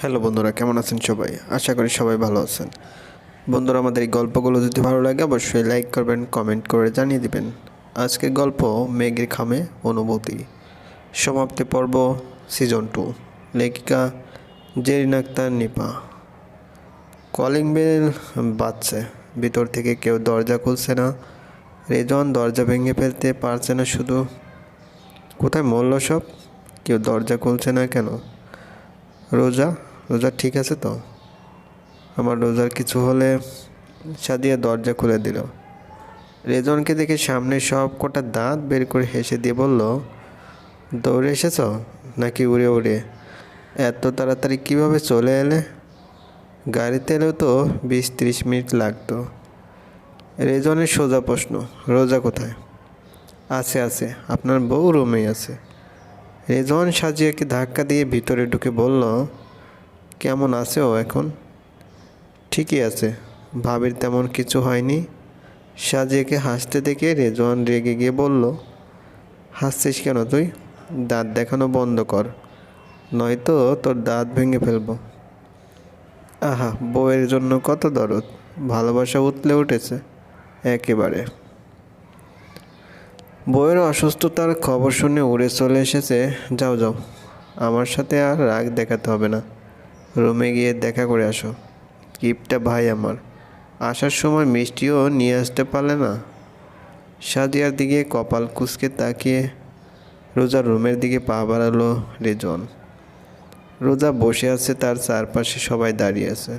Hello বন্ধুরা, কেমন আছেন সবাই? আশা করি সবাই ভালো আছেন। বন্ধুরা, আমাদের এই গল্পগুলো যদি ভালো লাগে, অবশ্যই লাইক করবেন, কমেন্ট করে জানিয়ে দিবেন। আজকের গল্প মেঘের খামে অনুভূতি। সমাপ্তি পর্ব সিজন টু। লেখিকা জেরিন আক্তার নিপা। কলিং বেল বাজছে। ভিতর থেকে কেউ দরজা খুলছে না। রেজন দরজা ভেঙে ফেলতে পারছে না শুধু। কোথায় মরল সব? কেউ দরজা খুলছে না কেন? রোজা রোজা ঠিক আছে তো? আমার রোজার কিছু হলে সাদিয়া দরজা খুলে দিল। রেজনকে দেখে সামনে সব কটা দাঁত বের করে হেসে দিয়ে বলল, দৌড়ে এসেছ? নাকি উড়ে উড়ে? এত তাড়াতাড়ি কীভাবে চলে এলে? গাড়িতে এলেও তো বিশ ত্রিশ মিনিট লাগতো। রেজনের সোজা প্রশ্ন, রোজা কোথায়? আছে আছে। আপনার বউ রুমেই আছে। রেজন সাজিয়াকে ধাক্কা দিয়ে ভিতরে ঢুকে বলল কেমন আছে ও এখন? ঠিকই আছে। ভাবির তেমন কিছু হয়নি। সাজিয়াকে হাসতে দেখে রেজন রেগে গিয়ে বলল, হাসছিস কেন তুই? দাঁত দেখানো বন্ধ কর। নয়তো তোর দাঁত ভেঙে ফেলব। আহা, বউয়ের জন্য কত দরদ। ভালোবাসা উতলে উঠেছে একেবারে। বউয়ের অসুস্থতার খবর শুনে উড়ে চলে এসেছে, যাও যাও। আমার সাথে আর রাগ দেখাতে হবে না। রুমে গিয়ে দেখা করে আসো। কিপটা ভাই আমার। আসার সময় মিষ্টিও নিয়ে আসতে পারলে না? সাদিয়ার দিকে কপাল কুচকে তাকিয়ে রোজা রুমের দিকে পা বাড়ালো রেজন। রোজা বসে আছে, তার চারপাশে সবাই দাঁড়িয়ে আছে।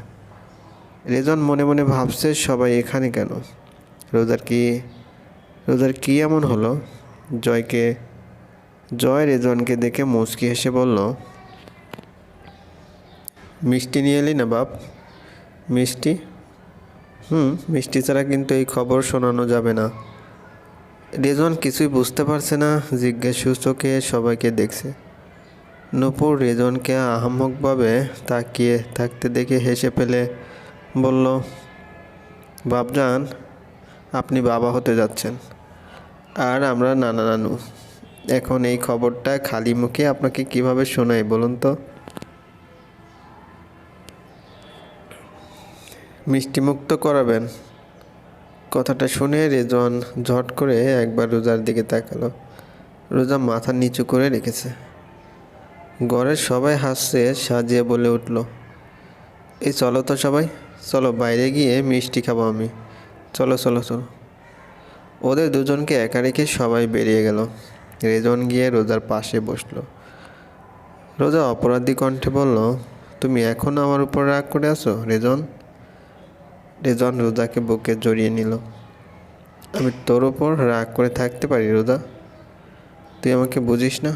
রেজন মনে মনে ভাবছে, সবাই এখানে কেন? রোজার কি রোজার কি এমন হলো? জয়কে, জয় রেজনকে দেখে মুচকি হেসে বলল মিষ্টি নিয়ে এলি না বাপ? মিষ্টি? হুম, মিষ্টি ছাড়া কিন্তু এই খবর শোনানো যাবে না। রেজন কিছুই বুঝতে পারছে না, জিজ্ঞাসু চোখে সবাইকে দেখছে। নূপুর রেজনকে আহাম্মকভাবে তাকিয়ে থাকতে দেখে হেসে ফেলে, বলল, বাপজান, আপনি বাবা হতে যাচ্ছেন। আর আমরা নানা নানু। এখন এই খবরটা খালি মুখে আপনাকে কীভাবে শোনাই বলুন তো? মিষ্টিমুক্ত করাবেন। কথাটা শুনে রেজন ঝট করে একবার রোজার দিকে তাকালো। রোজা মাথা নিচু করে রেখেছে। ঘরের সবাই হাসছে, সাজিয়ে বলে উঠল এই চলো তো সবাই, চলো বাইরে গিয়ে মিষ্টি খাব আমি। চলো চলো চলো। ওদের দুজনকে একা রেখে সবাই বেরিয়ে গেল। রেজন গিয়ে রোজার পাশে বসল। রোজা অপরাধী কণ্ঠে বলল, তুমি এখনও আমার উপর রাগ করে আছো রেজন রেজন রোজাকে বুকে জড়িয়ে নিল। আমি তোর ওপর রাগ করে থাকতে পারি রোজা তুই আমাকে বুঝিস না?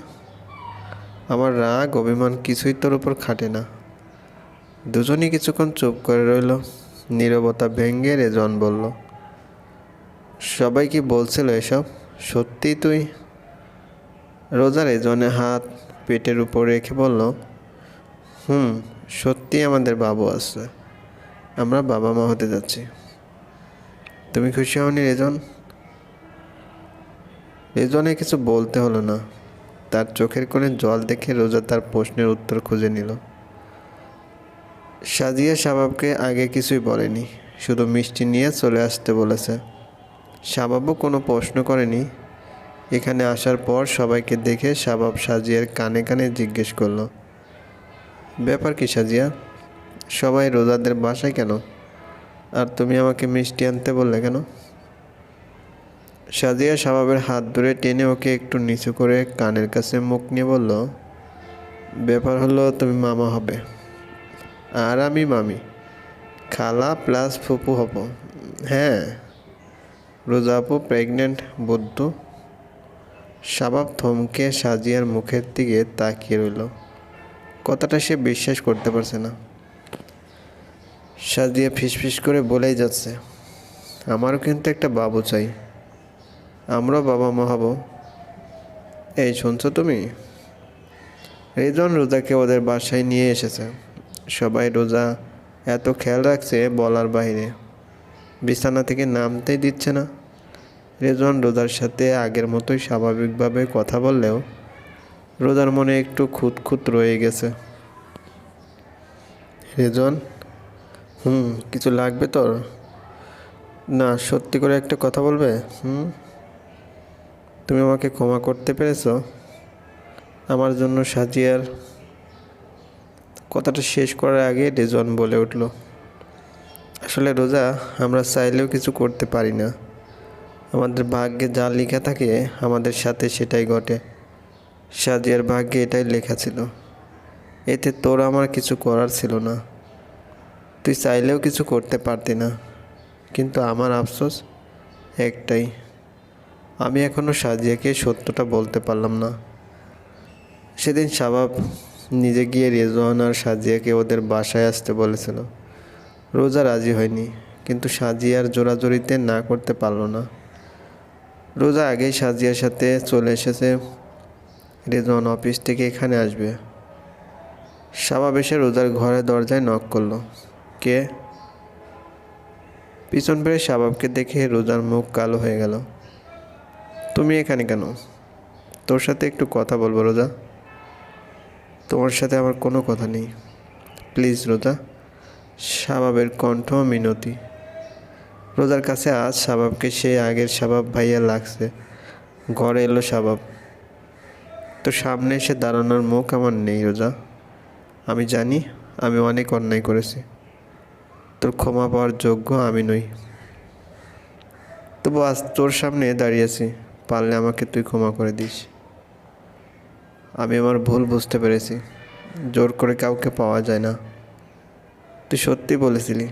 আমার রাগ, অভিমান কিছুই তোর ওপর খাটে না। দুজনই কিছুক্ষণ চুপ করে রইল। নীরবতা ভেঙ্গে রেজন বলল, সবাই কি বলছিল এসব? সত্যি তুই? রোজা রেজনে হাত পেটের উপর রেখে বলল, হুম সত্যি আমাদের বাবু আছে। আমরা বাবা মা হতে যাচ্ছি। তুমি খুশি হওনি, রেজন? রেজনে কিছু বলতে হলো না। তার চোখের কোণে জল দেখে রোজা তার প্রশ্নের উত্তর খুঁজে নিল। সাজিয়া শাবাবকে আগে কিছুই বলেনি, শুধু মিষ্টি নিয়ে চলে আসতে বলেছে। শাবাবও কোনো প্রশ্ন করেনি। এখানে আসার পর সবাইকে দেখে শাবাব সাজিয়ার কানে কানে জিজ্ঞেস করল, ব্যাপার কি সাজিয়া? সবাই রোজাদের বাসায় কেন? আর তুমি আমাকে মিষ্টি আনতে বললে কেন? সাজিয়া শাবাবের হাত ধরে টেনে ওকে একটু নিচু করে কানের কাছে মুখ নিয়ে বলল, ব্যাপার হলো তুমি মামা হবে। আর আমি মামি। খালা প্লাস ফুপু হব। হ্যাঁ রোজা আপু প্রেগনেন্ট, বুদ্ধ। শাবাব থমকে সাজিয়ার মুখের দিকে তাকিয়ে রইল। কথাটা সে বিশ্বাস করতে পারছে না। সাজিয়া ফিসফিস করে বলেই যাচ্ছে, আমারও কিন্তু একটা বাবু চাই। আমরাও বাবা মা হব। এই শুনছো তুমি? রেজন রোজাকে ওদের বাসায় নিয়ে এসেছে। সবাই রোজা এত খেয়াল রাখছে বলার বাইরে বিছানা থেকে নামতেই দিচ্ছে না। রেজন রোজার সাথে আগের মতোই স্বাভাবিকভাবে কথা বললেও রোজার মনে একটু খুঁত খুঁত রয়ে গেছে। রেজন হুম, কিছু লাগবে তোর? না, সত্যি করে একটা কথা বলবে? হুম? তুমি আমাকে ক্ষমা করতে পেরেছ? আমার জন্য সাজিয়ার কথাটা শেষ করার আগে রেজন বলে উঠল, আসলে রোজা আমরা চাইলেও কিছু করতে পারি না। আমাদের ভাগ্যে যা লেখা থাকে আমাদের সাথে সেটাই ঘটে। সাজিয়ার ভাগ্যে এটাই লেখা ছিল, এতে তোর আমার কিছু করার ছিল না। তুই চাইলেও কিছু করতে পারতি না। কিন্তু আমার আফসোস একটাই, আমি এখনও সাজিয়াকে সত্যটা বলতে পারলাম না। সেদিন শাবাব নিজে গিয়ে রেজওয়ান আর সাজিয়াকে ওদের বাসায় আসতে বলেছিল। রোজা রাজি হয়নি, কিন্তু সাজিয়ার জোরাজোরিতে না করতে পারল না। রোজা আগেই সাজিয়ার সাথে চলে এসেছে, রেজওয়ান অফিস থেকে এখানে আসবে। শাবাব এসে রোজার ঘরে দরজায় নক করল। কে পিছন ফিরে শাবাবকে দেখে রোজার মুখ কালো হয়ে গেল। তুমি এখানে কেন? তোর সাথে একটু কথা বলব, রোজা। তোমার সাথে আমার কোনো কথা নেই। প্লিজ, রোজা। শাবাবের কণ্ঠ মিনতি। রোজার কাছে আজ শাবাবকে সে আগের শাবাব ভাইয়া লাগছে। ঘরে এলো শাবাব তো সামনে এসে দাঁড়ানোর মুখ আমার নেই, রোজা। আমি জানি, আমি অনেক অন্যায় করেছি। তোর ক্ষমা পাওয়ার যোগ্য আমি নই। তবু আজ তোর সামনে দাঁড়িয়েছি পারলে আমাকে তুই ক্ষমা করে দিস। আমি আমার ভুল বুঝতে পেরেছি, জোর করে কাউকে পাওয়া যায় না। তুই সত্যি বলেছিলি,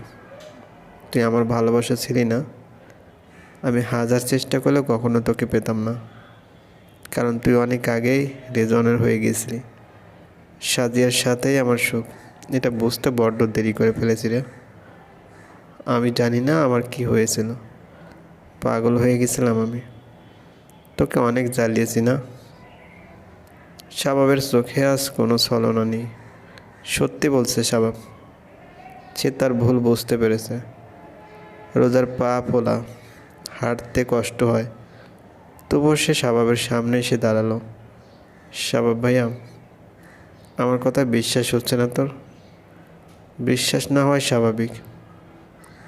তুই আমার ভালোবাসা ছিলি না। আমি হাজার চেষ্টা করলেও কখনো তোকে পেতাম না। কারণ তুই অনেক আগেই রেজনের হয়ে গেছিলি। সাজিয়ার সাথেই আমার সুখ। এটা বুঝতে বড্ড দেরি করে ফেলেছি রে। আমি জানি না আমার কি হয়েছিল। পাগল হয়ে গেছিলাম আমি। তোকে অনেক জ্বালিয়েছি না? শাবাবের চোখে আজ কোনো ছলনা নেই। সত্যি বলছে শাবাব, সে তার ভুল বুঝতে পেরেছে। রোজার পা ফোলা, হাঁটতে কষ্ট হয়। তবুও সে শাবাবের সামনে এসে দাঁড়াল। শাবাব ভাইয়া, আমার কথা বিশ্বাস হচ্ছে না তোর? বিশ্বাস না হয় স্বাভাবিক।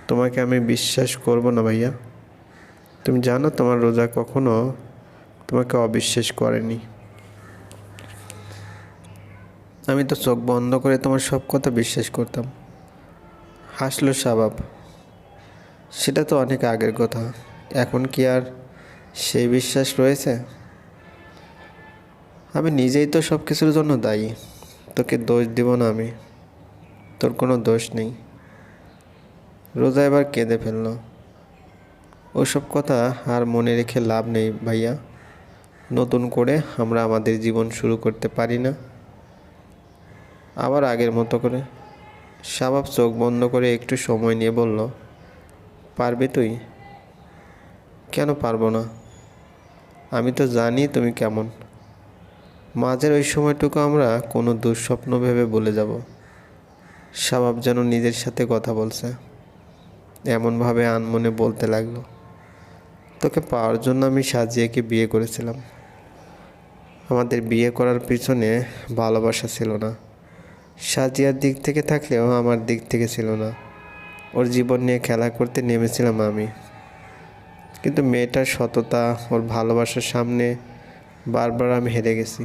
তোমাকে আমি বিশ্বাস করব না ভাইয়া। তুমি জানো তোমার রোজা কখনো তোমাকে অবিশ্বাস করেনি। আমি তো চোখ বন্ধ করে তোমার সব কথা বিশ্বাস করতাম। হাসলো স্বভাব সেটা তো অনেক আগের কথা। এখন কি আর সেই বিশ্বাস রয়েছে? আমি নিজেই তো সব কিছুর জন্য দায়ী। তোকে দোষ দিব না আমি। তোর কোনো দোষ নেই। রোজা এবার কেঁদে ফেলল। ওসব কথা আর মনে রেখে লাভ নেই ভাইয়া। নতুন করে আমরা আমাদের জীবন শুরু করতে পারি না। আবার আগের মতো করে। স্বভাব চোখ বন্ধ করে একটু সময় নিয়ে বলল, পারবি তুই? কেন পারব না? আমি তো জানি তুমি কেমন। মাঝের ওই সময়টুকু আমরা কোনো দুঃস্বপ্ন ভেবে বলে যাব। স্বভাব যেন নিজের সাথে কথা বলছে। এমনভাবে আনমনে বলতে লাগল। তোকে পাওয়ার জন্য আমি সাজিয়াকে বিয়ে করেছিলাম। আমাদের বিয়ে করার পিছনে ভালোবাসা ছিল না। সাজিয়ার দিক থেকে থাকলেও আমার দিক থেকে ছিল না। ওর জীবন নিয়ে খেলা করতে নেমেছিলাম আমি। কিন্তু মেয়েটার সততা, ওর ভালোবাসার সামনে বারবার আমি হেরে গেছি।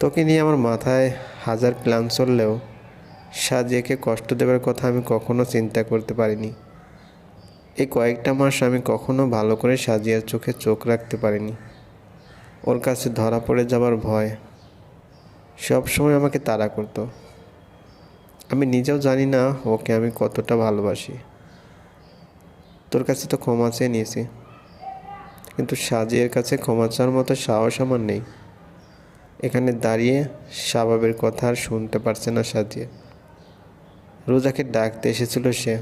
তোকে নিয়ে আমার মাথায় হাজার প্ল্যান চললেও সাজিয়াকে কষ্ট দেবার কথা আমি কখনো চিন্তা করতে পারিনি। এই কয়েকটা মাস আমি কখনো ভালো করে সাজিয়ার চোখে চোখ রাখতে পারিনি। ওর কাছে ধরা পড়ে যাবার ভয় সব সময় আমাকে তাড়া করতো। আমি নিজেও জানি না ওকে আমি কতটা ভালোবাসি। তোর কাছে তো ক্ষমা চেয়ে নিয়েছি। কিন্তু সাজিয়ার কাছে ক্ষমা চাওয়ার মতো সাহস আমার নেই। এখানে দাঁড়িয়ে স্বভাবের কথা আর শুনতে পারছে না সাজিয়া। রোজাকে ডাকতে এসেছিল সে।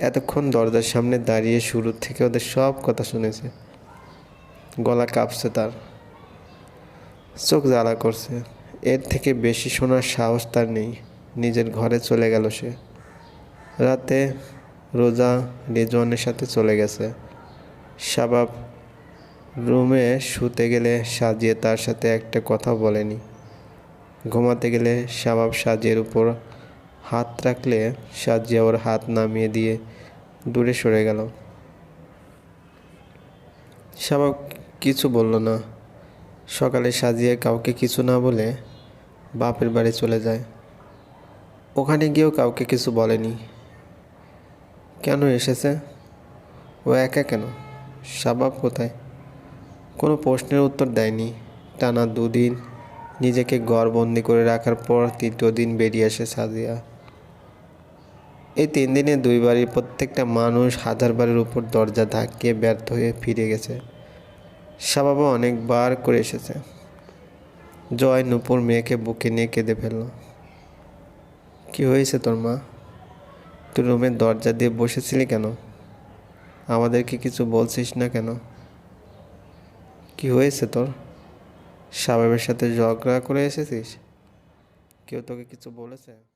এতক্ষণ দরজার সামনে দাঁড়িয়ে শুরু থেকে ওদের সব কথা শুনেছে। গলা কাঁপছে তার। চোখ জ্বালা করছে। এর থেকে বেশি শোনার সাহস তার নেই। নিজের ঘরে চলে গেল সে। রাতে রোজা রেজওয়ানের সাথে চলে গেছে। শাবাব রুমে শুতে গেলে সাজিয়ে তার সাথে একটা কথা বলেনি। ঘুমাতে গেলে শাবাব সাজিয়ার উপর হাত রাখলে সাজিয়া ওর হাত নামিয়ে দিয়ে দূরে সরে গেল। শাবাব কিছু বলল না। সকালে সাজিয়ে কাউকে কিছু না বলে বাপের বাড়ি চলে যায়। ওখানে গিয়েও কাউকে কিছু বলেনি। কেন এসেছে? ও একা কেন? শাবাব কোথায়? কোনো প্রশ্নের উত্তর দেয়নি। টানা দুদিন নিজেকে গড়বন্দি করে রাখার পর তৃতীয় দিন বেরিয়ে আসে সাদিয়া এই তিন দিনে দুই বাড়ির প্রত্যেকটা মানুষ হাজার বাড়ির উপর দরজা ধাক্কিয়ে ব্যর্থ হয়ে ফিরে গেছে। শাবাবও অনেকবার করে এসেছে। জয় নুপুর মেয়েকে বুকে নিয়ে কেঁদে ফেলল। কি হয়েছে তোর মা? তুই রুমের দরজা দিয়ে বসেছিলি কেন? আমাদেরকে কিছু বলছিস না কেন? কি হয়েছে তোর? শাবাবের সাথে ঝগড়া করে এসেছিস? কেউ তোকে কিছু বলেছে?